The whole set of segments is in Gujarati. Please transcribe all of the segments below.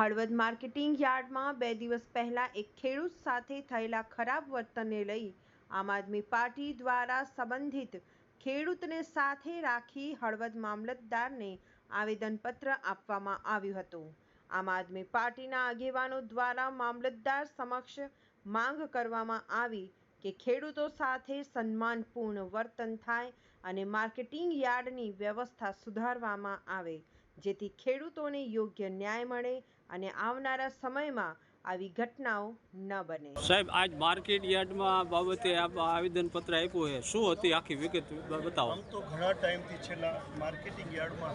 હળવદ માર્કેટિંગ યાર્ડમાં બે દિવસ પહેલા એક ખેડૂત સાથે થયેલા ખરાબ વર્તનને લઈ આમ આદમી પાર્ટી દ્વારા સંબંધિત ખેડૂતને સાથે રાખી હળવદ મામલતદારને આવેદનપત્ર આપવામાં આવ્યું હતું. આમ આદમી પાર્ટીના આગેવાનો દ્વારા મામલતદાર સમક્ષ માંગ કરવામાં આવી કે ખેડૂતો સાથે સન્માનપૂર્ણ વર્તન થાય અને માર્કેટિંગ યાર્ડની વ્યવસ્થા સુધારવામાં આવે, જેથી ખેડૂતોને યોગ્ય ન્યાય મળે અને આવનારા સમયમાં આવી ઘટનાઓ ન બને. સાહેબ આજ માર્કેટ યાર્ડમાં બાબતે આવેદનપત્ર આપ્યું છે. શું હતી આખી વિગત બતાવો. આમ તો ઘણા ટાઈમથી છેલ્લા માર્કેટિંગ યાર્ડમાં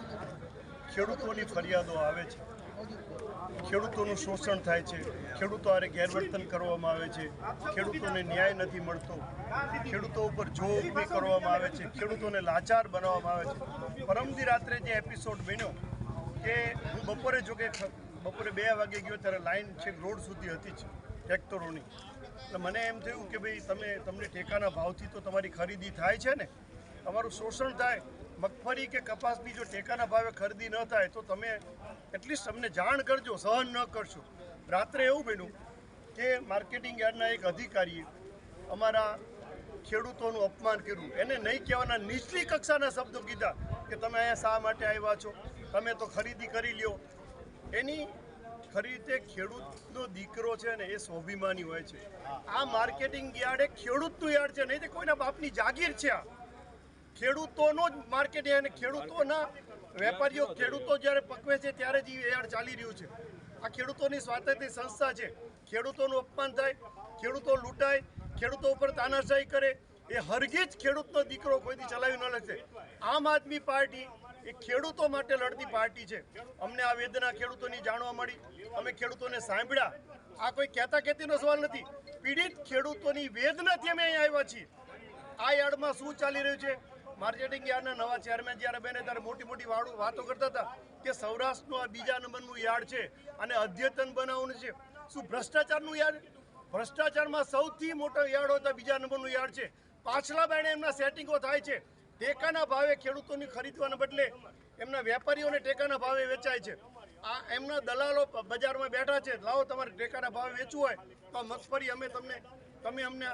ખેડૂતોની ફરિયાદો આવે છે. ખેડૂતોનું શોષણ થાય છે. ખેડૂતો આરે ગેરવર્તન કરવામાં આવે છે. ખેડૂતોને ન્યાય નથી મળતો. ખેડૂતો ઉપર જો ઊભી કરવામાં આવે છે. ખેડૂતોને લાચાર બનાવવામાં આવે છે. પરમદી રાત્રે જે એપિસોડ બન્યો કે હું બપોરે જો કે ખ- બપોરે બે વાગે ગયો ત્યારે લાઈન છેક રોડ સુધી હતી જ ટ્રેક્ટરોની. એટલે મને એમ થયું કે ભાઈ તમે, તમને ટેકાના ભાવથી તો તમારી ખરીદી થાય છે ને? તમારું શોષણ થાય. મગફળી કે કપાસની જો ટેકાના ભાવે ખરીદી ન થાય, તો તમે એટલીસ્ટ અમને જાણ કરજો, સહન ન કરશો. રાત્રે એવું બન્યું કે માર્કેટિંગ યાર્ડના એક અધિકારીએ અમારા ખેડૂતોનું અપમાન કર્યું. એને નહીં કહેવાના, નીચલી કક્ષાના શબ્દો કીધા કે તમે અહીંયા શા માટે આવ્યા છો? તમે તો ખરીદી કરી લ્યો. એની ખરી રીતે ખેડૂતનો દીકરો છે ને એ સ્વાભિમાની હોય છે. આ માર્કેટિંગ યાર્ડ એ ખેડૂતનું યાર્ડ છે, નહીં તે કોઈના બાપની જાગીર છે આ. ખેડૂતોનો જ માર્કેટ અને ખેડૂતોના વેપારીઓ ખેડૂતો જ્યારે પકવે છે ત્યારે જ એ યાર્ડ ચાલી રહ્યું છે. આ ખેડૂતોની સ્વાતંત્ર્ય સંસ્થા છે. ખેડૂતોનું અપમાન થાય, ખેડૂતો લૂંટાય, ખેડૂતો ઉપર તાનાશાહી કરે. એ હરગીજ ખેડૂતનો દીકરો કોઈથી ચલાવી ન લેશે. આમ આદમી પાર્ટી એ ખેડૂતો માટે લડતી પાર્ટી છે. અમને આ વેદના ખેડૂતોની જાણવા મળી. અમે ખેડૂતોને સાંભળ્યા. આ કોઈ કહેતા કહેતીનો સવાલ નથી. પીડિત ખેડૂતોની વેદનાથી અમે અહીં આવ્યા છીએ. આ યાર્ડમાં શું ચાલી રહ્યું છે? માર્કેટિંગ યાર્ડના નવા ચેરમેન જ્યારે બને ત્યારે મોટી મોટી વાતો કરતા હતા કે સૌરાષ્ટ્રનું આ બીજા નંબરનું યાર્ડ છે અને અદ્યતન બનાવવાનું છે. શું ભ્રષ્ટાચારનું યાર્ડ? ભ્રષ્ટાચારમાં સૌથી મોટો યાર્ડ હોતા બીજા નંબરનું યાર્ડ છે. પાછલા બેણે એમના સેટિંગો થાય છે. ટેકાના ભાવે ખેડૂતોની ખરીદવાના બદલે એમના વેપારીઓને ટેકાના ભાવે વેચાય છે. આ એમના દલાલો બજારમાં બેઠા છે. લાવો તમારે ટેકાના ભાવે વેચવું હોય તો મગફળી અમે તમને, તમે અમને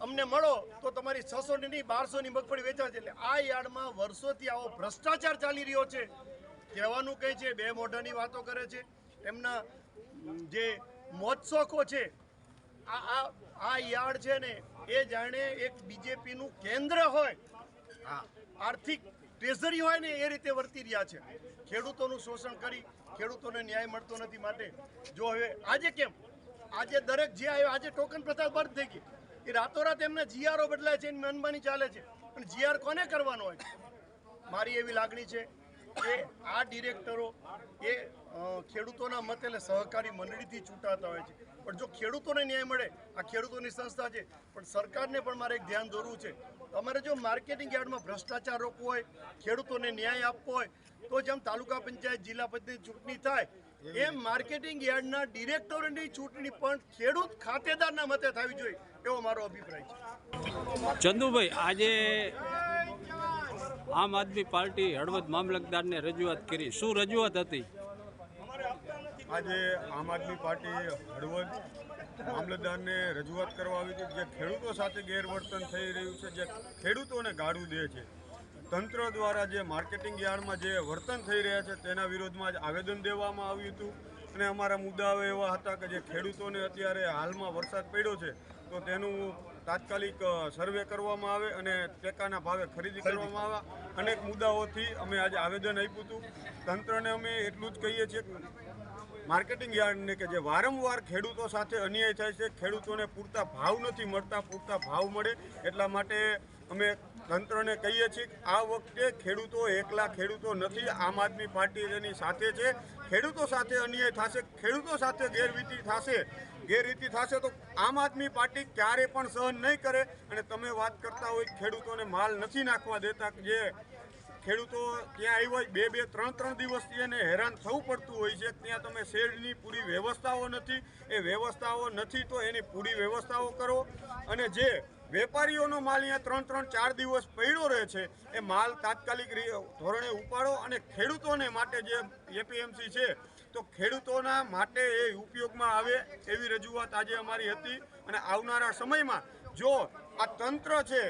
અમને મળો તો તમારી છસોની નહીં બારસોની મગફળી વેચાય છે. એટલે આ યાર્ડમાં વર્ષોથી આવો ભ્રષ્ટાચાર ચાલી રહ્યો છે. કહેવાનું કહે છે, બે મોઢાની વાતો કરે છે. એમના જે મોજશોખો છે આ આ યાર્ડ છે ને, એ જાણે એક બીજેપીનું કેન્દ્ર હોય આર્થિક ટ્રેઝરી હોય ને એ રીતે વર્તી રહ્યા છે. ખેડૂતોનું શોષણ કરી, ખેડૂતોને ન્યાય મળતો નથી માટે. જો હવે આજે કેમ? આજે દરેક જે આવ્યો, આજે ટોકન પ્રથા બંધ થઈ ગઈ. એ રાતોરાત એમના જીઆરઓ બદલાય છે, એની મનમાની ચાલે છે. પણ જીઆર કોને કરવાનો હોય? મારી એવી લાગણી છે કે આ ડિરેક્ટરો એ ખેડૂતોના મત એટલે સહકારી મંડળીથી ચૂંટાતા હોય છે. પણ જો ખેડૂતોને ન્યાય મળે, આ ખેડૂતોની સંસ્થા છે. પણ સરકારને પણ મારે એક ધ્યાન દોરવું છે. તમારે જો માર્કેટિંગ યાર્ડમાં ભ્રષ્ટાચાર રોકવો હોય, ખેડૂતોને ન્યાય આપવો હોય, તો જેમ તાલુકા પંચાયત, જિલ્લા પંચાયત ચૂંટણી થાય. એમ માર્કેટિંગ યાર્ડના ડિરેક્ટરોની ચૂંટણી પણ ખેડૂત ખાતેદારના મતે થવી જોઈએ એવો મારો અભિપ્રાય છે. ચંદુભાઈ, આજે આમ આદમી પાર્ટી હળવદ મામલતદારને રજૂઆત કરી. શું રજૂઆત હતી? આજે આમ આદમી પાર્ટી હળવદ મામલતદારને રજૂઆત કરવા આવી હતી. જે ખેડૂતો સાથે ગેરવર્તન થઈ રહ્યું છે, જે ખેડૂતોને ગાળું દે છે. તંત્ર દ્વારા જે માર્કેટિંગ યાર્ડમાં જે વર્તન થઈ રહ્યા છે, તેના વિરોધમાં જ આવેદન દેવામાં આવ્યું હતું. અને અમારા મુદ્દાઓ એવા હતા કે જે ખેડૂતોને અત્યારે હાલમાં વરસાદ પડ્યો છે, તો તેનું તાત્કાલિક સર્વે કરવામાં આવે અને ટેકાના ભાવે ખરીદી કરવામાં આવે. અનેક મુદ્દાઓથી અમે આજે આવેદન આપ્યું હતું. તંત્રને અમે એટલું જ કહીએ છીએ કે માર્કેટિંગ યાર્ડને કે જે વારંવાર ખેડૂતો સાથે અન્યાય થાય છે ખેડૂતોને પૂરતા ભાવ નથી મળતા પૂરતા ભાવ મળે એટલા માટે અમે તંત્રને કહીએ છીએ કે આ વખતે ખેડૂતો એકલા ખેડૂતો નથી આમ આદમી પાર્ટી તેની સાથે છે. ખેડૂતો સાથે અન્યાય થશે, ખેડૂતો સાથે ગેરરીતિ થશે ગેરરીતિ થશે તો આમ આદમી પાર્ટી ક્યારે પણ સહન નહીં કરે. અને તમે વાત કરતા હોય ખેડૂતોને માલ નથી નાખવા દેતા જે ખેડૂતો ત્યાં આવ્યા હોય, બે બે, ત્રણ ત્રણ દિવસથી એને હેરાન થવું પડતું હોય છે. ત્યાં તમે શેડની પૂરી વ્યવસ્થાઓ નથી. એ વ્યવસ્થાઓ નથી તો એની પૂરી વ્યવસ્થાઓ કરો. અને જે વેપારીઓનો માલ અહીંયા ત્રણ ત્રણ, ચાર દિવસ પડ્યો રહે છે. એ માલ તાત્કાલિક ધોરણે ઉપાડો અને ખેડૂતોને માટે જે એપીએમસી છે, તો ખેડૂતોના માટે એ ઉપયોગમાં આવે એવી રજૂઆત આજે અમારી હતી. અને આવનારા સમયમાં જો આ તંત્ર છે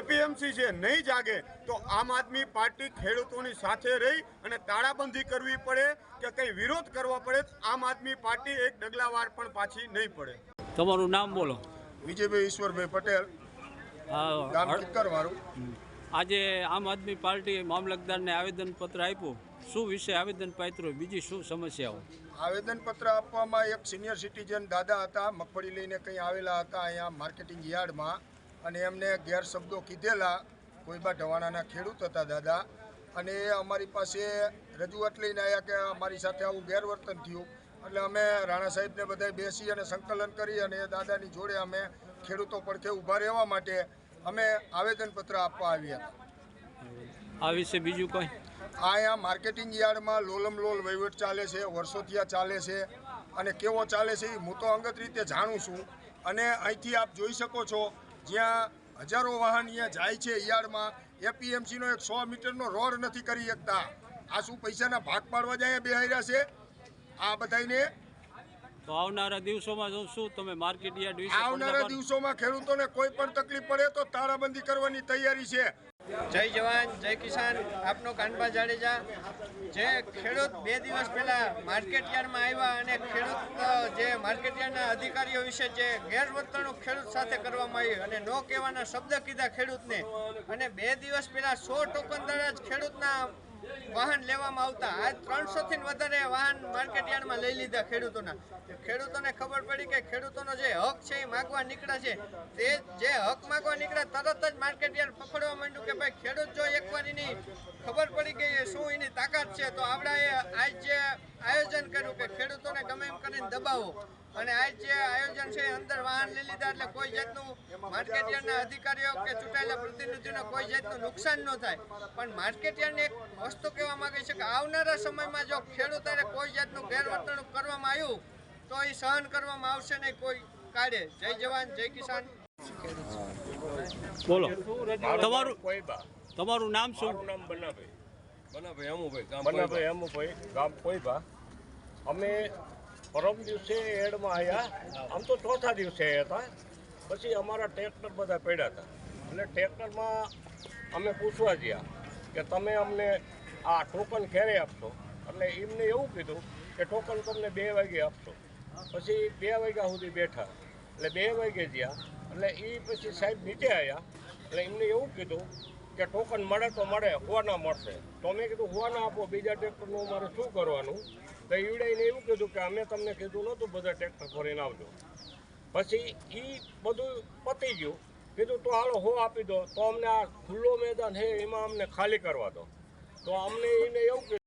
એપીએમસી છે, નહીં જાગે, તો આમ આદમી પાર્ટી ખેડૂતોની સાથે રહી અને તાળાબંધી કરવી પડે કે કંઈ વિરોધ કરવા પડે, આમ આદમી પાર્ટી એક ડગલાવાર પણ પાછી નહીં પડે. તમારું નામ બોલો. વિજયભાઈ ઈશ્વરભાઈ પટેલ ગામ હા કિક્કર આજે આમ આદમી પાર્ટીએ મામલતદારને આવેદનપત્ર આપ્યું. શું વિશે આવેદન પાત્રો બીજી શું સમસ્યાઓ આવેદનપત્ર આપવામાં એક સિનિયર સિટીઝન દાદા હતા મગફળી લઈને કંઈ આવેલા હતા અહીંયા માર્કેટિંગ યાર્ડમાં અને એમને ગેરશબ્દો કીધેલા. કોઈબા ઢવાણાના ખેડૂત હતા દાદા. અને એ અમારી પાસે રજૂઆત લઈને આવ્યા કે અમારી સાથે આવું ગેરવર્તન થયું. એટલે અમે રાણા સાહેબને બધા બેસી અને સંકલન કરી અને એ દાદાની જોડે અમે ખેડૂતો પડખે ઊભા રહેવા માટે અમે આવેદનપત્ર આપવા આવ્યા. આ વિશે બીજું કંઈ? આ અહીંયા માર્કેટિંગ યાર્ડમાં લોલમ લોલ વહીવટ ચાલે છે વર્ષોથી આ ચાલે છે અને કેવો ચાલે છે એ હું તો અંગત રીતે જાણું છું. અને અહીંથી આપ જોઈ શકો છો જ્યાં હજારો વાહન અહીંયા જાય છે યાર્ડમાં એપીએમસીનો એક સો મીટરનો રોડ નથી કરી શકતા. આ શું પૈસાના ભાગ પાડવા જાય બે હાર્યા છે? આ બધાને તો આવનારા દિવસોમાં જો શું તમે માર્કેટ યાર્ડ વિશે આવનારા દિવસોમાં ખેડૂતોને કોઈ પણ તકલીફ પડે તો તાળાબંધી કરવાની તૈયારી છે. જય જવાન જય કિસાન આપનો કાનબા જાડેજા. જે ખેડૂત બે દિવસ પહેલા માર્કેટ યાર્ડમાં આવ્યા અને ખેડૂત જે માર્કેટ યાર્ડના અધિકારીઓ વિશે જે ગેરવર્તણૂક ખેડૂત સાથે કરવામાં આવી અને નો કહેવાના શબ્દ કીધા ખેડૂતને અને બે દિવસ પહેલા સો ટોકનદાર જ ખેડૂતના વાહન લેવામાં આવતા. આજ ત્રણસો થી વધારે વાહન માર્કેટયાર્ડમાં લઈ લીધા ખેડૂતોના. ખેડૂતોને ખબર પડી કે ખેડૂતોનો જે હક છે એ માગવા નીકળ્યા છે. તે જે હક માગવા નીકળ્યા તરત જ માર્કેટયાર્ડ પકડવા માંડ્યું કે ભાઈ, ખેડૂત જો એકવાર એની ખબર પડી કે શું એની તાકાત છે, તો આપણાએ આજ જે આયોજન કર્યું કે ખેડૂતોને ગમે એમ કરીને દબાવો. અને આજ જે આયોજન છે અંદર વાહન લઈ લીધા એટલે કોઈ જાતનું માર્કેટયાર્ડના અધિકારીઓ કે ચૂંટાયેલા પ્રતિનિધિઓને કોઈ જાતનું નુકસાન ન થાય. પણ માર્કેટ યાર્ડને એક વસ્તુ કહેવા માંગે છે કે આવનારા સમયમાં જો ખેડૂતોને કોઈ જાતનું ગેરવર્તણૂક કરવામાં આવ્યું તો એ સહન કરવામાં આવશે નહીં કોઈ કાઢે જય જવાન જય કિસાન. બોલો. તમારું તમારું નામ શું? નામ બનાભાઈ. બનાભાઈ અમુભાઈ બનાભાઈ અમુભાઈ ગામ કોઈબા. અમે પરમ દિવસે એડમાં આવ્યા આમ તો ચોથા દિવસે હતા. પછી અમારા ટ્રેક્ટર બધા પડ્યા હતા. અને ટ્રેક્ટરમાં અમે પૂછવા ગયા કે તમે અમને આ ટોકન ક્યારે આપશો? એટલે એમને એવું કીધું કે ટોકન તમને બે વાગે આપશો. પછી બે વાગ્યા સુધી બેઠા. એટલે બે વાગે ગયા એટલે એ પછી સાહેબ નીચે આવ્યા એટલે એમને એવું કીધું કે ટોકન મળે તો મળે હોવાના મળશે. તો અમે કીધું હોવાના આપો, બીજા ટ્રેક્ટરનું અમારે શું કરવાનું? તો ઈવડાઈને એવું કીધું કે અમે તમને કીધું નહોતું, બધા ટ્રેક્ટર ભરીને આવજો. પછી એ બધું પતી ગયું. કીધું, તો હાલો, હો, આપી દો. તો અમને આ ખુલ્લો મેદાન છે, એમાં અમને ખાલી કરવા દો. તો અમને એને એવું